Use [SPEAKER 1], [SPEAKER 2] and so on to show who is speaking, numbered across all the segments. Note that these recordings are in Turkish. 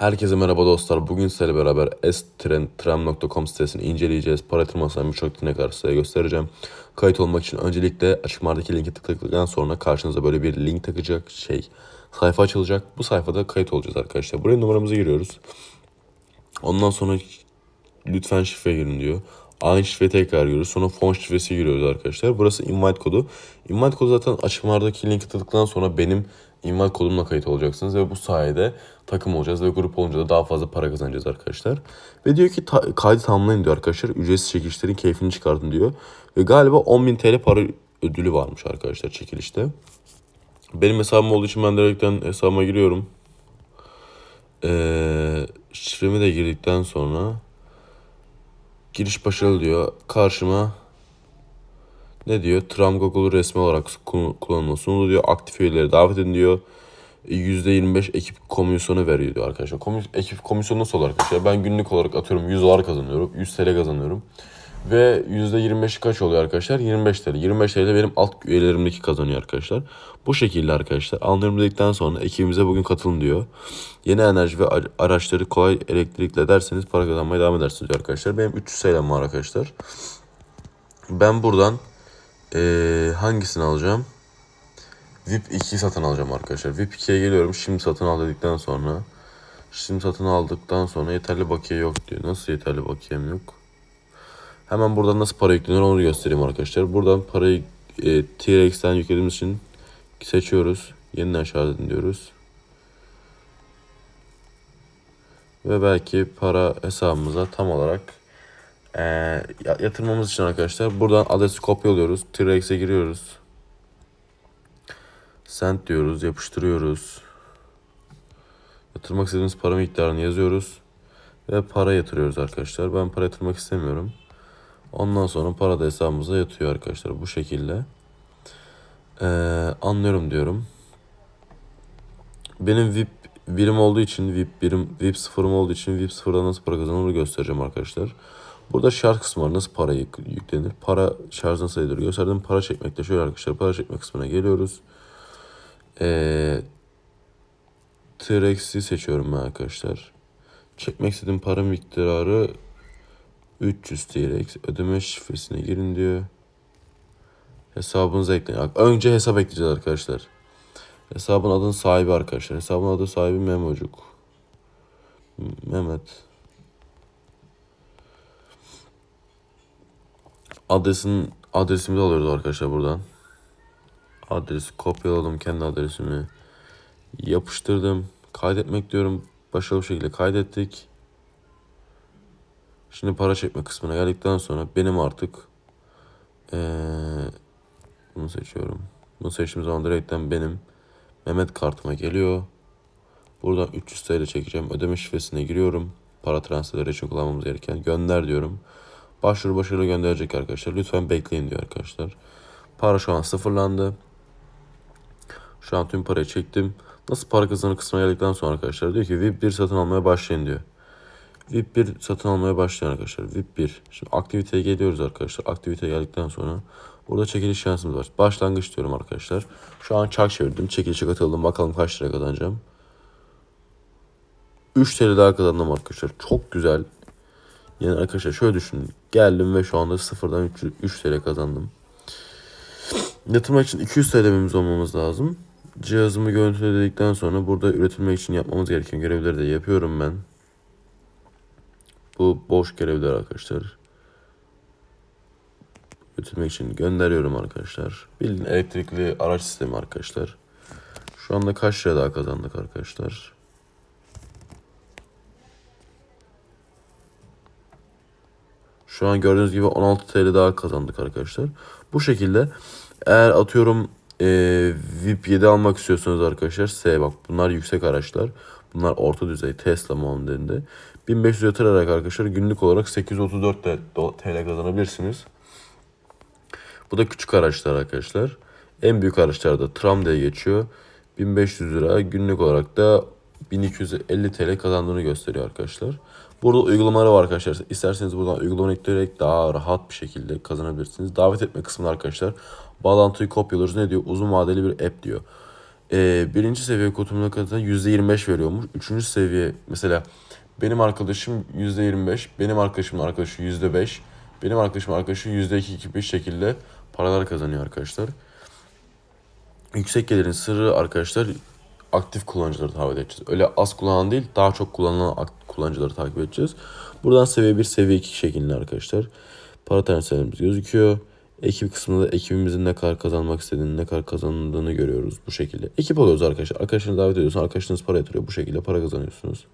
[SPEAKER 1] Herkese merhaba dostlar. Bugün sizlerle beraber stren.com sitesini inceleyeceğiz. Para yatırmasından birçok etkinlik var size göstereceğim. Kayıt olmak için öncelikle açıklamadaki linki tıkladıktan sonra karşınıza böyle bir link takacak şey sayfa açılacak. Bu sayfada kayıt olacağız arkadaşlar. Buraya numaramızı giriyoruz. Ondan sonra lütfen şifre girin diyor. Aynı şifre tekrar giriyoruz. Sonra fon şifresi giriyoruz arkadaşlar. Burası invite kodu. Invite kodu zaten açıklamalardaki linki tıkladıktan sonra benim invite kodumla kayıt olacaksınız. Ve bu sayede takım olacağız ve grup olunca da daha fazla para kazanacağız arkadaşlar. Ve diyor ki ta- kaydı tamamlayın diyor arkadaşlar. Ücretsiz çekilişlerin keyfini çıkartın diyor. Ve galiba 10.000 TL para ödülü varmış arkadaşlar çekilişte. Benim hesabım olduğu için ben direkten hesabıma giriyorum. Ee, şifremi de girdikten sonra giriş başarılı diyor. Karşıma ne diyor? Tram Google resmi olarak ku- kullanıma sunuldu diyor. Aktif üyeleri davet edin diyor. %25 ekip komisyonu veriyor diyor arkadaşlar. Komis ekip komisyonu nasıl olur arkadaşlar? Ben günlük olarak atıyorum 100 dolar kazanıyorum. 100 TL kazanıyorum. Ve %25'i kaç oluyor arkadaşlar? 25 TL. 25 TL benim alt üyelerimdeki kazanıyor arkadaşlar. Bu şekilde arkadaşlar. Anlıyorum dedikten sonra ekibimize bugün katılın diyor. Yeni enerji ve araçları kolay elektrikle derseniz para kazanmaya devam edersiniz diyor arkadaşlar. Benim 300 TL'm var arkadaşlar. Ben buradan eee, hangisini alacağım? VIP 2'yi satın alacağım arkadaşlar. VIP 2'ye geliyorum. Şimdi satın al dedikten sonra. Şimdi satın aldıktan sonra yeterli bakiye yok diyor. Nasıl yeterli bakiyem yok? Hemen buradan nasıl para yüklenir onu göstereyim arkadaşlar. Buradan parayı e, T-Rex'ten yüklediğimiz için seçiyoruz. Yeniden edin diyoruz. Ve belki para hesabımıza tam olarak e, ya- yatırmamız için arkadaşlar buradan adresi kopyalıyoruz. T-Rex'e giriyoruz. Send diyoruz, yapıştırıyoruz. Yatırmak istediğimiz para miktarını yazıyoruz. Ve para yatırıyoruz arkadaşlar. Ben para yatırmak istemiyorum. Ondan sonra para da hesabımıza yatıyor arkadaşlar bu şekilde. Ee, anlıyorum diyorum. Benim VIP birim olduğu için VIP birim VIP sıfırım olduğu için VIP sıfırda nasıl para kazanılır göstereceğim arkadaşlar. Burada şarj kısmı. Nasıl para yük- yüklenir? Para şarj nasıl edilir? Gösterdiğim para çekmekte. Şöyle arkadaşlar para çekme kısmına geliyoruz. Ee, T-Rex'i seçiyorum ben arkadaşlar. Çekmek istediğim para miktarı 300 T-Rex. Ödeme şifresine girin diyor. Hesabınıza ekleyin. Önce hesap ekleyeceğiz arkadaşlar. Hesabın adının sahibi arkadaşlar. Hesabın adı sahibi Memocuk. Mehmet. Adresin adresimizi alıyoruz arkadaşlar buradan. Adresi kopyaladım kendi adresimi. Yapıştırdım. Kaydetmek diyorum. Başarılı bir şekilde kaydettik. Şimdi para çekme kısmına geldikten sonra benim artık eee, bunu seçiyorum. Bunu seçtiğim zaman direkten benim Mehmet kartıma geliyor. Buradan 300 TL çekeceğim. Ödeme şifresine giriyorum. Para transferleri için kullanmamız gereken gönder diyorum. Başvuru başarılı gönderecek arkadaşlar. Lütfen bekleyin diyor arkadaşlar. Para şu an sıfırlandı. Şu an tüm parayı çektim. Nasıl para kazanır kısmına geldikten sonra arkadaşlar diyor ki VIP 1 satın almaya başlayın diyor. VIP 1 satın almaya başlayan arkadaşlar. VIP 1. Şimdi aktiviteye geliyoruz arkadaşlar. Aktiviteye geldikten sonra burada çekiliş şansımız var. Başlangıç diyorum arkadaşlar. Şu an çark çevirdim. Çekilişe katıldım. Bakalım kaç lira kazanacağım. 3 TL daha kazandım arkadaşlar. Çok güzel. Yani arkadaşlar şöyle düşünün. Geldim ve şu anda sıfırdan 3, 3 TL kazandım. Yatırmak için 200 TL'miz olmamız lazım. Cihazımı görüntüle dedikten sonra burada üretilmek için yapmamız gereken görevleri de yapıyorum ben. Bu boş görevler arkadaşlar. Götürmek için gönderiyorum arkadaşlar. Bildiğin elektrikli araç sistemi arkadaşlar. Şu anda kaç lira daha kazandık arkadaşlar? Şu an gördüğünüz gibi 16 TL daha kazandık arkadaşlar. Bu şekilde eğer atıyorum eee VIP 7 almak istiyorsanız arkadaşlar S bak bunlar yüksek araçlar. Bunlar orta düzey Tesla modelinde. 1500 yatırarak arkadaşlar günlük olarak 834 de- do- TL kazanabilirsiniz. Bu da küçük araçlar arkadaşlar. En büyük araçlar da tram diye geçiyor. 1500 lira günlük olarak da 1250 TL kazandığını gösteriyor arkadaşlar. Burada uygulamaları var arkadaşlar. İsterseniz buradan uygulama ekleyerek daha rahat bir şekilde kazanabilirsiniz. Davet etme kısmında arkadaşlar bağlantıyı kopyalıyoruz. Ne diyor? Uzun vadeli bir app diyor. Ee, birinci seviye kutumuna kadar %25 veriyormuş. Üçüncü seviye mesela benim arkadaşım %25, benim arkadaşımın arkadaşı %5, benim arkadaşımın arkadaşı %2 gibi bir şekilde paralar kazanıyor arkadaşlar. Yüksek gelirin sırrı arkadaşlar aktif kullanıcıları takip edeceğiz. Öyle az kullanan değil daha çok kullanılan kullanıcıları takip edeceğiz. Buradan seviye 1, seviye 2 şeklinde arkadaşlar. Para transferlerimiz gözüküyor. Ekip kısmında da ekibimizin ne kadar kazanmak istediğini, ne kadar kazandığını görüyoruz bu şekilde. Ekip oluyoruz arkadaşlar. Arkadaşlarınızı davet ediyorsunuz. Arkadaşlarınız para yatırıyor. Bu şekilde para kazanıyorsunuz.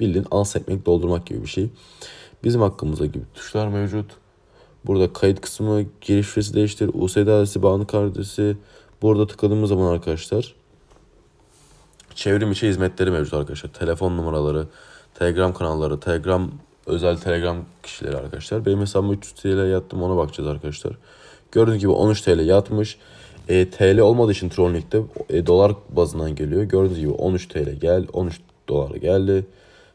[SPEAKER 1] Bildiğin ans ekmek doldurmak gibi bir şey. Bizim hakkımızda gibi tuşlar mevcut. Burada kayıt kısmı, giriş şifresi değiştir, USD adresi, bağını adresi. Burada tıkladığımız zaman arkadaşlar çevrim içi hizmetleri mevcut arkadaşlar. Telefon numaraları, Telegram kanalları, Telegram özel Telegram kişileri arkadaşlar. Benim hesabıma 300 TL yattım ona bakacağız arkadaşlar. Gördüğünüz gibi 13 TL yatmış. E, TL olmadığı için Tronlink'te e, dolar bazından geliyor. Gördüğünüz gibi 13 TL gel, 13 dolar geldi.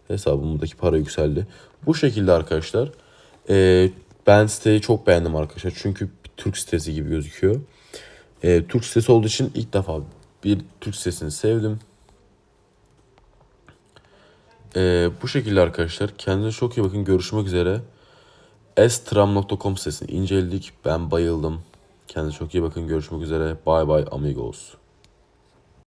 [SPEAKER 1] Hesabımdaki para yükseldi. Bu şekilde arkadaşlar. E, ben siteyi çok beğendim arkadaşlar. Çünkü Türk sitesi gibi gözüküyor. E, Türk sitesi olduğu için ilk defa bir Türk sitesini sevdim. Ee, bu şekilde arkadaşlar. Kendinize çok iyi bakın. Görüşmek üzere. estram.com sitesini inceledik. Ben bayıldım. Kendinize çok iyi bakın. Görüşmek üzere. Bye bye amigos.